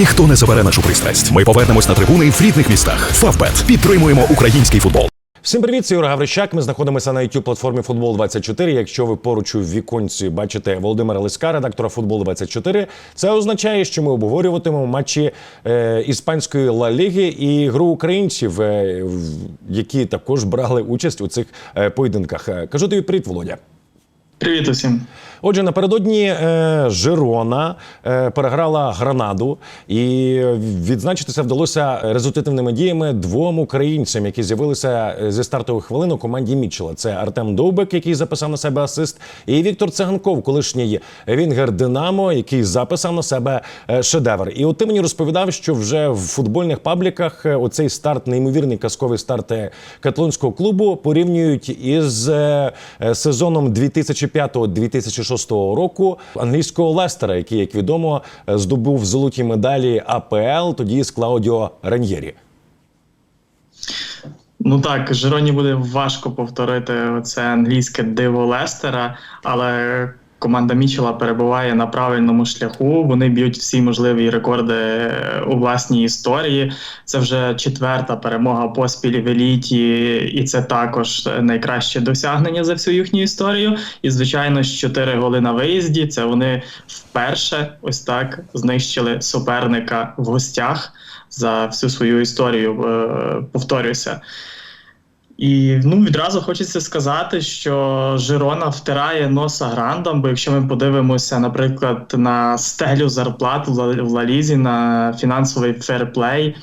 Ніхто не забере нашу пристрасть. Ми повернемось на трибуни в рідних містах. Фавбет підтримуємо український футбол. Всім привіт, це Юра Гаврищак. Ми знаходимося на youtube платформі Футбол 24 Якщо ви поруч у віконці бачите Володимира Лиска, редактора Футбол 24 це означає, що ми обговорюватимемо матчі е, іспанської Ла Ліги і гру українців, е, в- які також брали участь у цих е, поєдинках. Е, Кажу тобі привіт, Володя. Привіт усім. Отже, напередодні е, Жирона е, переграла Гранаду, і відзначитися вдалося результативними діями двом українцям, які з'явилися е, зі стартових хвилин у команді Мітчела. Це Артем Довбек, який записав на себе асист, і Віктор Циганков, колишній Вінгер Динамо, який записав на себе е, шедевр. І от ти мені розповідав, що вже в футбольних пабліках е, оцей старт, неймовірний казковий старт каталонського клубу порівнюють із сезоном 2005-2006 року англійського Лестера, який, як відомо, здобув золоті медалі АПЛ тоді з Клаудіо Раньєрі. Ну так, Жироні буде важко повторити це англійське диво Лестера, але команда Мічела перебуває на правильному шляху. Вони б'ють всі можливі рекорди у власній історії. Це вже четверта перемога поспіль в еліті, і це також найкраще досягнення за всю їхню історію. І звичайно, ж 4 голи на виїзді. Це вони вперше ось так знищили суперника в гостях за всю свою історію. е, Повторюся. І ну відразу хочеться сказати, що Жирона втирає носа грандом. Бо якщо ми подивимося, наприклад, на стелю зарплат в Лалізі, на фінансовий ферплей,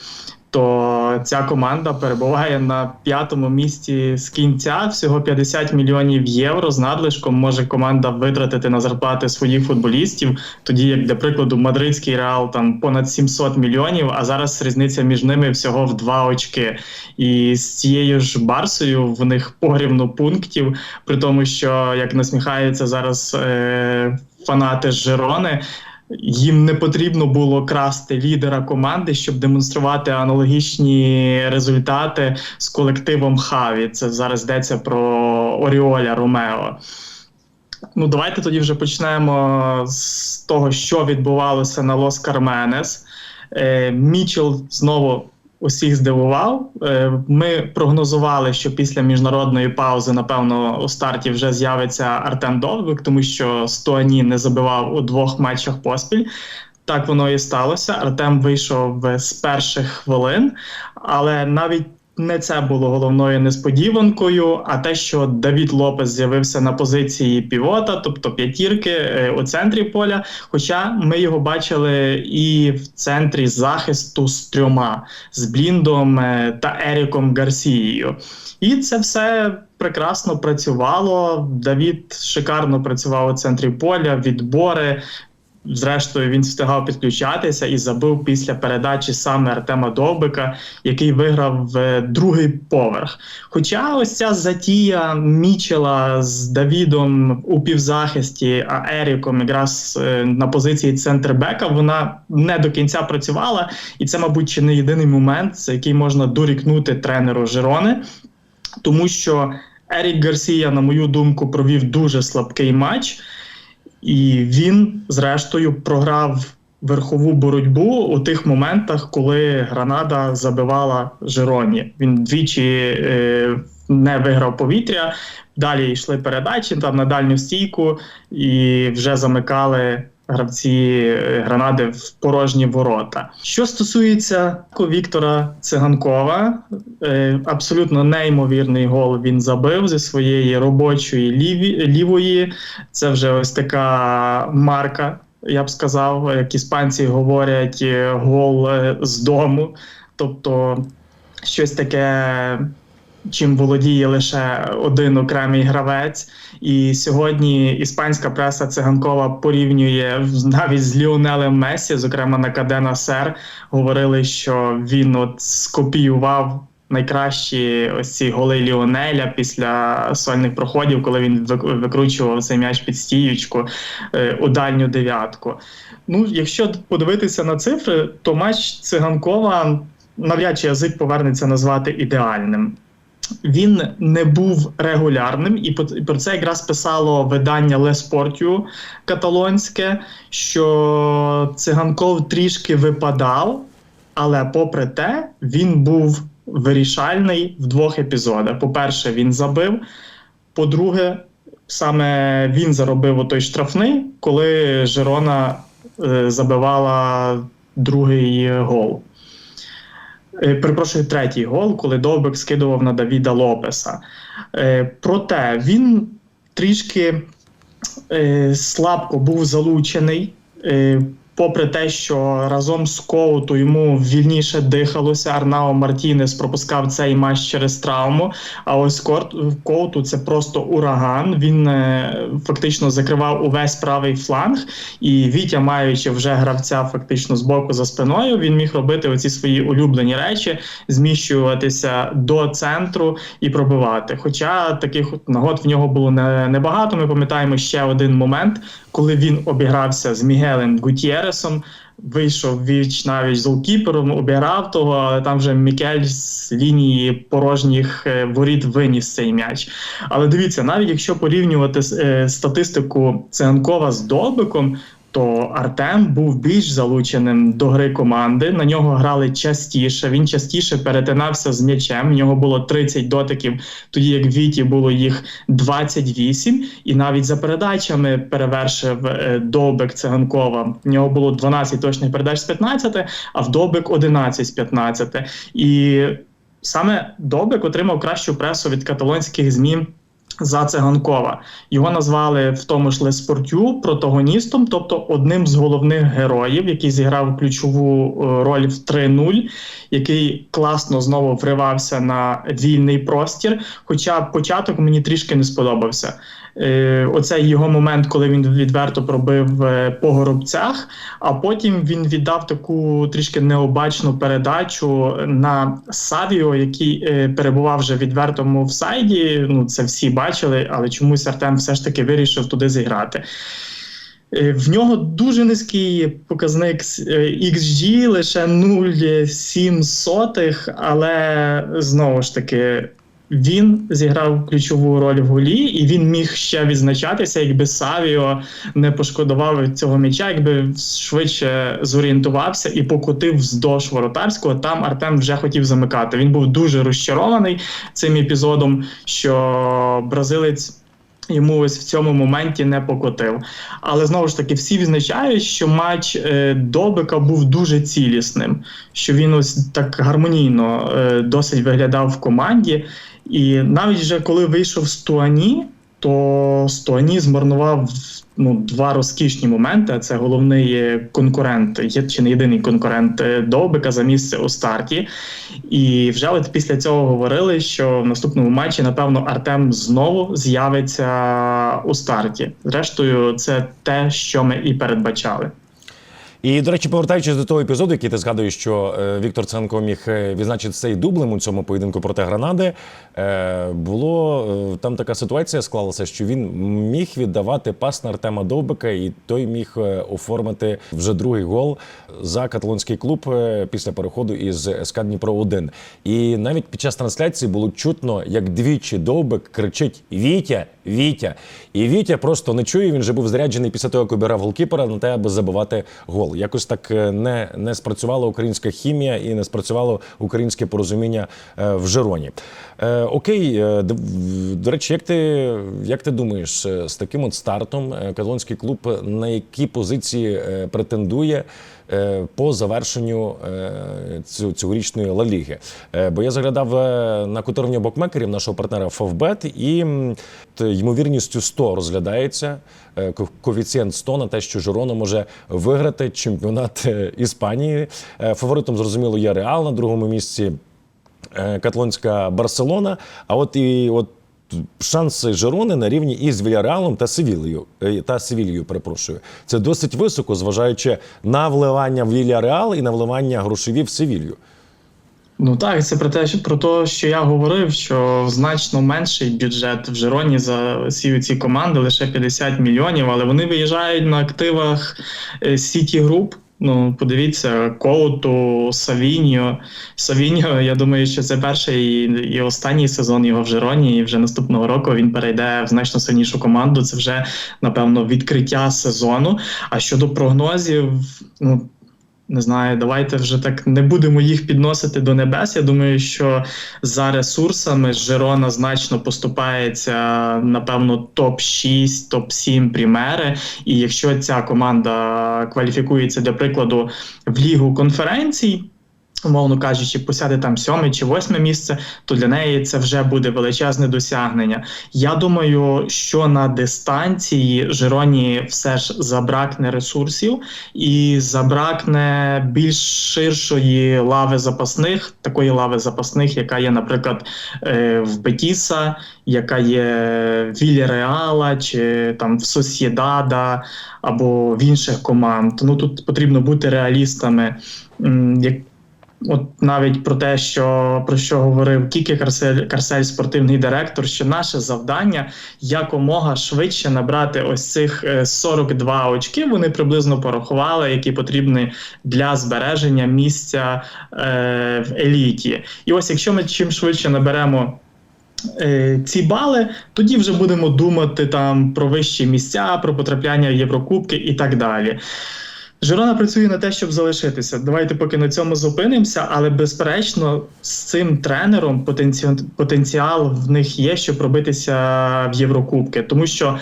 то ця команда перебуває на п'ятому місці з кінця. Всього 50 мільйонів євро з надлишком може команда витратити на зарплати своїх футболістів. Тоді, як для прикладу, мадридський реал там понад 700 мільйонів, а зараз різниця між ними всього в два очки. І з цією ж Барсою в них порівну пунктів, при тому, що як насміхаються зараз е, фанати Жирони. Їм не потрібно було красти лідера команди, щоб демонструвати аналогічні результати з колективом Хаві. Це зараз йдеться про Оріоля Ромео. Ну, давайте тоді вже почнемо з того, що відбувалося на Лос Карменес. Е, Мічел знову усіх здивував. Е, Ми прогнозували, що після міжнародної паузи, напевно, у старті вже з'явиться Артем Довбик, тому що Стоані не забивав у двох матчах поспіль. Так воно і сталося. Артем вийшов з перших хвилин, але навіть не це було головною несподіванкою, а те, що Давід Лопес з'явився на позиції півота, тобто п'ятірки е, у центрі поля. Хоча ми його бачили і в центрі захисту з трьома з Бліндом е, та Еріком Гарсією. І це все прекрасно працювало. Давід шикарно працював у центрі поля, відбори. Зрештою, він встигав підключатися і забив після передачі саме Артема Довбика, який виграв е, другий поверх. Хоча ось ця затія Мічела з Давідом у півзахисті, а Еріком якраз е, на позиції центрбека, вона не до кінця працювала, і це, мабуть, чи не єдиний момент, за який можна дорікнути тренеру Жирони, тому що Ерік Гарсія, на мою думку, провів дуже слабкий матч. І він, зрештою, програв верхову боротьбу у тих моментах, коли Гранада забивала Жероні. Він двічі е, не виграв повітря. Далі йшли передачі там на дальню стійку і вже замикали гравці е, Гранади в порожні ворота. Що стосується Віктора Циганкова, е, абсолютно неймовірний гол він забив зі своєї робочої ліві, лівої. Це вже ось така марка. Я б сказав, як іспанці говорять, е, гол з дому. Тобто щось таке, чим володіє лише один окремий гравець. І сьогодні іспанська преса циганкова порівнює навіть з Ліонелем Месі, зокрема на Кадена Сер, говорили, що він от скопіював. Найкращі ось ці голи Ліонеля після сольних проходів, коли він викручував цей м'яч під стіючку е, у дальню дев'ятку. Ну, якщо подивитися на цифри, то матч циганкова навряд чи язик повернеться назвати ідеальним. Він не був регулярним, і про це якраз писало видання Sportiu каталонське, що циганков трішки випадав, але попри те, він був вирішальний в двох епізодах. По-перше, він забив. По-друге, саме він заробив той штрафний, коли Жерона е, забивала другий гол. Е, Перепрошую, третій гол, коли Довбик скидував на Давіда Лопеса. Е, Проте він трішки е, слабко був залучений. Попри те, що разом з Коуту йому вільніше дихалося, Арнао Мартінес пропускав цей матч через травму. А ось Коуту це просто ураган. Він е, фактично закривав увесь правий фланг, і Вітя, маючи вже гравця фактично з боку за спиною, він міг робити оці свої улюблені речі, зміщуватися до центру і пробивати. Хоча таких нагод в нього було не- небагато. Ми пам'ятаємо ще один момент, коли він обігрався з Мігелем Гутєресом. Вийшов віч навіть з голкіпером, обіграв того, але там вже Мікель з лінії порожніх е, воріт виніс цей м'яч. Але дивіться, навіть якщо порівнювати е, статистику Циганкова з Довбиком, то Артем був більш залученим до гри команди. На нього грали частіше. Він частіше перетинався з м'ячем. В нього було 30 дотиків, тоді як в Віті було їх 28. І навіть за передачами перевершив е, Довбик Циганкова. В нього було 12 точних передач з 15, а в Довбик 11 з 15. І саме Довбик отримав кращу пресу від каталонських ЗМІ за Циганкова. Його назвали в тому ж Леспортю протагоністом, тобто одним з головних героїв, який зіграв ключову е, роль в 3-0, який класно знову вривався на вільний простір. Хоча початок мені трішки не сподобався. Е, Оцей його момент, коли він відверто пробив е, по горобцях, а потім він віддав таку трішки необачну передачу на Савіо, який е, перебував вже в відвертому офсайді. Ну це всі бачили, але чомусь Артем все ж таки вирішив туди зіграти. В нього дуже низький показник XG, лише 0,7, але знову ж таки. Він зіграв ключову роль в голі, і він міг ще відзначатися, якби Савіо не пошкодував цього м'яча, якби швидше зорієнтувався і покотив вздовж воротарського. Там Артем вже хотів замикати. Він був дуже розчарований цим епізодом, що бразилець. Йому ось в цьому моменті не покотив. Але знову ж таки, всі відзначають, що матч е, Добика був дуже цілісним, що він ось так гармонійно е, досить виглядав в команді. І навіть вже коли вийшов Стуані, то Стуані змарнував ну, два розкішні моменти. Це головний конкурент, є чи не єдиний конкурент е, Довбика за місце у старті. І вже от після цього говорили, що в наступному матчі, напевно, Артем знову з'явиться у старті. Зрештою, це те, що ми і передбачали. І, до речі, повертаючись до того епізоду, який ти згадуєш, що е, Віктор Ценко міг е, відзначити цей дублем у цьому поєдинку проти Гранади. Е, було там така ситуація склалася, що він міг віддавати пас на Артема Довбика, і той міг оформити вже другий гол за каталонський клуб після переходу із СК Дніпро 1 І навіть під час трансляції було чутно, як двічі Довбик кричить Вітя, Вітя. І Вітя просто не чує. Він же був заряджений після того, як обирав голкіпера на те, аби забивати гол. Якось так е, не, не спрацювала українська хімія і не спрацювало українське порозуміння е, в Жероні. Е, окей, до речі, як ти, як ти думаєш, з таким от стартом каталонський клуб на які позиції претендує? Е, По завершенню е, цьогорічної Ла Ліги. Е, Бо я заглядав на котирню бокмекерів нашого партнера Фавбет, і ймовірністю 100 розглядається коефіцієнт 100 на те, що Жирона може виграти чемпіонат Іспанії. Фаворитом зрозуміло є Реал на другому місці. Каталонська Барселона. А от і от шанси Жерони на рівні із Вільяреалом та Севілью е, та Севільєю, перепрошую. Це досить високо, зважаючи на вливання в Вільяреал і на вливання грошові в Севілью. Ну так, це про те, що про те, що я говорив, що значно менший бюджет в Жероні за всі ці команди лише 50 мільйонів, але вони виїжджають на активах Сіті Груп. Ну, подивіться, Коуту, Савіньо. Савіньо, я думаю, що це перший і, останній сезон його в Жероні. і вже наступного року він перейде в значно сильнішу команду. Це вже, напевно, відкриття сезону. А щодо прогнозів, ну. Не знаю, давайте вже так не будемо їх підносити до небес. Я думаю, що за ресурсами Жерона значно поступається, напевно, топ-6, топ-7 прімери. І якщо ця команда кваліфікується для прикладу в лігу конференцій. Умовно кажучи, посяде там сьоме чи восьме місце, то для неї це вже буде величезне досягнення. Я думаю, що на дистанції Жироні все ж забракне ресурсів і забракне більш ширшої лави запасних, такої лави запасних, яка є, наприклад, е, в Бетіса, яка є в Вільяреала чи там в Сосєдада або в інших команд. Ну тут потрібно бути реалістами. Як От навіть про те, що про що говорив Кікі Карсель, Карсель, спортивний директор, що наше завдання якомога швидше набрати ось цих е, 42 очки. Вони приблизно порахували, які потрібні для збереження місця е, в еліті. І ось якщо ми чим швидше наберемо. е, Ці бали, тоді вже будемо думати там про вищі місця, про потрапляння в Єврокубки і так далі. Жирона працює на те, щоб залишитися. Давайте поки на цьому зупинимося, але безперечно, з цим тренером потенці... потенціал в них є, щоб пробитися в Єврокубки. Тому що,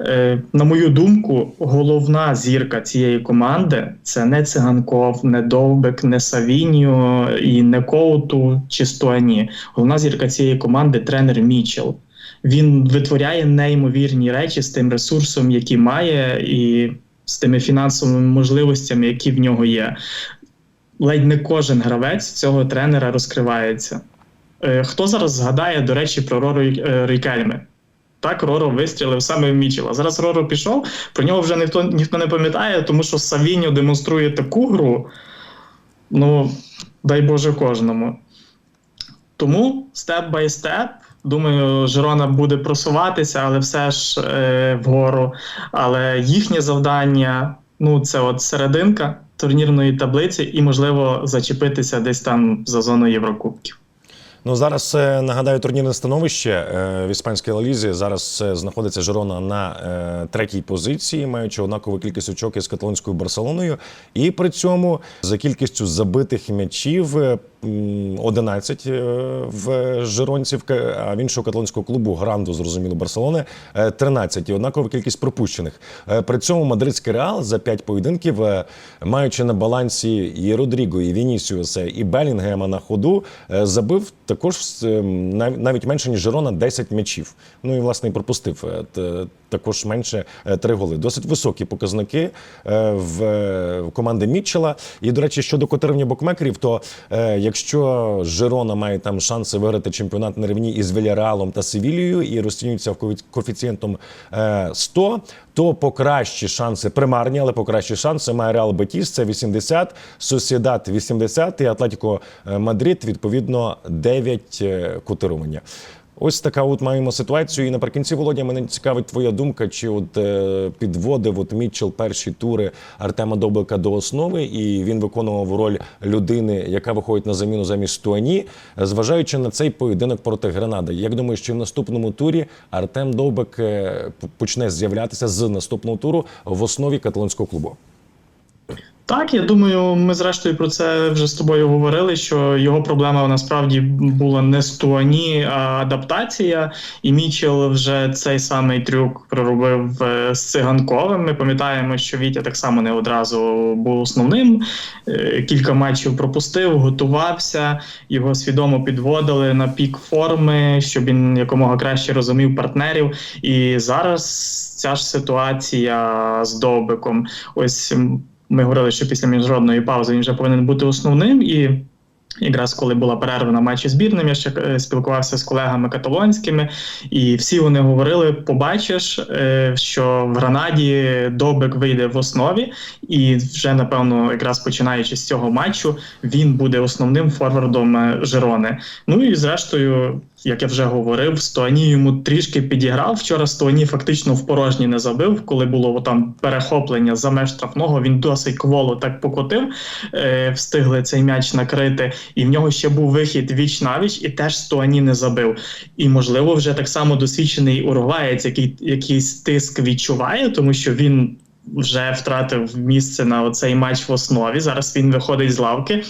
е, на мою думку, головна зірка цієї команди це не циганков, не Довбик, не Савіньо і не Коуту чи Стуані. Головна зірка цієї команди тренер Мічел. Він витворяє неймовірні речі з тим ресурсом, який має, і з тими фінансовими можливостями, які в нього є. Ледь не кожен гравець цього тренера розкривається. Е, Хто зараз згадає, до речі, про Рору е, Рікельме? Так, Роро вистрілив саме в Мічела. Зараз Роро пішов, про нього вже ніхто ніхто не пам'ятає, тому що Савіньо демонструє таку гру. Ну, дай Боже кожному. Тому степ бай степ. Думаю, Жирона буде просуватися, але все ж е, вгору. Але їхнє завдання ну, це от серединка турнірної таблиці, і, можливо, зачепитися десь там за зону Єврокубків. Ну зараз нагадаю турнірне становище е, в іспанській лалізі. Зараз е, знаходиться Жирона на е, третій позиції, маючи однакову кількість очок із каталонською Барселоною. І при цьому за кількістю забитих м'ячів 11 е, в жиронців, а в іншого каталонського клубу Гранду, зрозуміло, Барселони е, 13 і однакова кількість пропущених. Е, При цьому мадридський реал за 5 поєдинків, е, маючи на балансі і Родріго, і Вінісіуса, і Белінгема на ходу, е, забив також е, навіть менше ніж Жирона 10 м'ячів. Ну і власне і пропустив е, також менше 3 голи. Досить високі показники е, в е, команди Мітчела. І до речі, щодо котирування букмекерів, то е, якщо Жирона має там шанси виграти чемпіонат на рівні із Вільяреалом та Севілією і розцінюється коефіцієнтом е, 100, то покращі шанси примарні, але покращі шанси має Реал Бетіс, це 80, Сосідат 80 і Атлетіко е, Мадрид, відповідно, 9 е, котирування. Ось така от маємо ситуацію. І наприкінці Володя мене цікавить твоя думка, чи от е, підводив от Мітчел перші тури Артема Доблика до основи, і він виконував роль людини, яка виходить на заміну замість Туані, зважаючи на цей поєдинок проти Гранади. Як думаєш, чи в наступному турі Артем Довбик е, почне з'являтися з наступного туру в основі каталонського клубу? Так, я думаю, ми зрештою про це вже з тобою говорили. Що його проблема насправді була не стуані, а адаптація. І Мічел вже цей самий трюк проробив е, з циганковим. Ми пам'ятаємо, що Вітя так само не одразу був основним. Е, Кілька матчів пропустив, готувався, його свідомо підводили на пік форми, щоб він якомога краще розумів партнерів. І зараз ця ж ситуація з Довбиком. Ось ми говорили, що після міжнародної паузи він вже повинен бути основним. І якраз коли була перерва на матчі збірним, я ще е, спілкувався з колегами каталонськими, і всі вони говорили: побачиш, е, що в Гранаді Добик вийде в основі, і вже напевно, якраз починаючи з цього матчу, він буде основним форвардом е, Жирони. Ну і зрештою, як я вже говорив, Стоані йому трішки підіграв. Вчора Стоані фактично в порожній не забив, коли було там перехоплення за меж штрафного. Він досить кволо так покотив, е, встигли цей м'яч накрити. І в нього ще був вихід віч навіч, і теж Стоані не забив. І можливо, вже так само досвідчений уругваєць, який якийсь тиск відчуває, тому що він. Вже втратив місце на оцей матч в основі. Зараз він виходить з лавки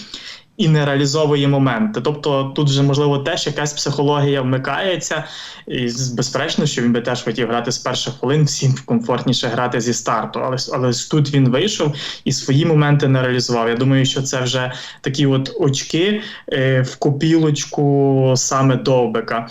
і не реалізовує моменти. Тобто тут вже можливо теж якась психологія вмикається, і безперечно, що він би теж хотів грати з перших хвилин, всім комфортніше грати зі старту. Але але тут він вийшов і свої моменти не реалізував. Я думаю, що це вже такі от очки е, в копілочку саме Довбика.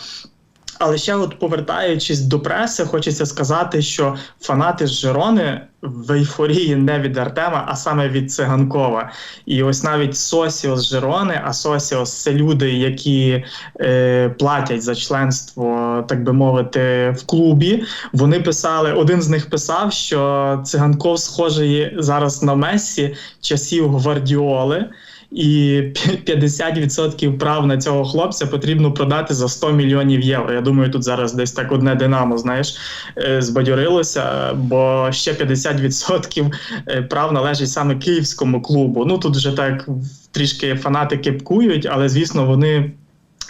Але ще от повертаючись до преси, хочеться сказати, що фанати з Жирони в ейфорії не від Артема, а саме від Циганкова. І ось навіть Сосіос з Жирони, а Сосіос це люди, які е, платять за членство, так би мовити, в клубі. Вони писали, один з них писав, що Циганков схожий зараз на Мессі часів Гвардіоли. І 50% прав на цього хлопця потрібно продати за 100 мільйонів євро. Я думаю, тут зараз десь так одне динамо, знаєш, е, збадьорилося, бо ще 50% е, прав належить саме київському клубу. Ну тут вже так трішки фанати кипкують, але звісно, вони.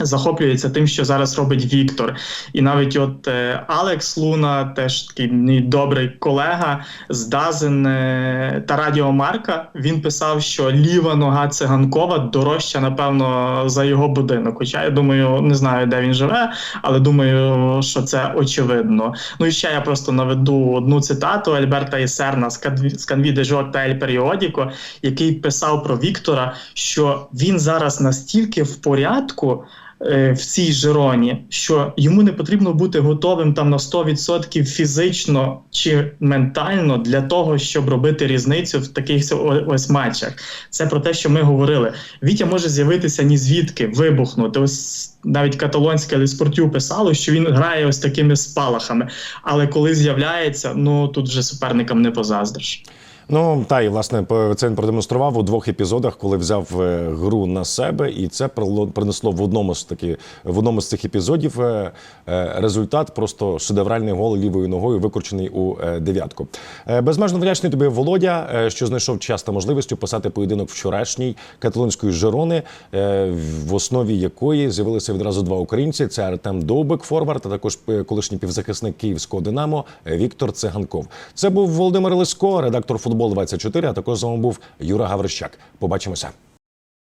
Захоплюється тим, що зараз робить Віктор, і навіть от е, Алекс Луна, теж такий мій добрий колега з Дазен е, та Радіо Марка. Він писав, що ліва нога циганкова дорожча, напевно, за його будинок. Хоча я думаю, не знаю, де він живе, але думаю, що це очевидно. Ну і ще я просто наведу одну цитату Альберта Ісерна з Канвіде Жор Ель Періодіко, який писав про Віктора, що він зараз настільки в порядку в цій Жироні, що йому не потрібно бути готовим там на 100% фізично чи ментально для того, щоб робити різницю в таких ось матчах. Це про те, що ми говорили. Вітя може з'явитися ні звідки, вибухнути. Ось навіть каталонське Леспортю писало, що він грає ось такими спалахами. Але коли з'являється, ну тут вже суперникам не позаздриш. Ну та і власне це він продемонстрував у двох епізодах, коли взяв е, гру на себе, і це принесло в одному з таки в одному з цих епізодів е, е, результат просто шедевральний гол лівою ногою, викручений у дев'ятку. Безмежно вдячний тобі, Володя, що знайшов час та можливість описати поєдинок вчорашній каталонської Жирони, е, в основі якої з'явилися відразу два українці: це Артем Довбик, форвард, а також колишній півзахисник київського Динамо Віктор Циганков. Це був Володимир Лиско, редактор футбол 24 а також з вами був Юра Гаврищак. Побачимося.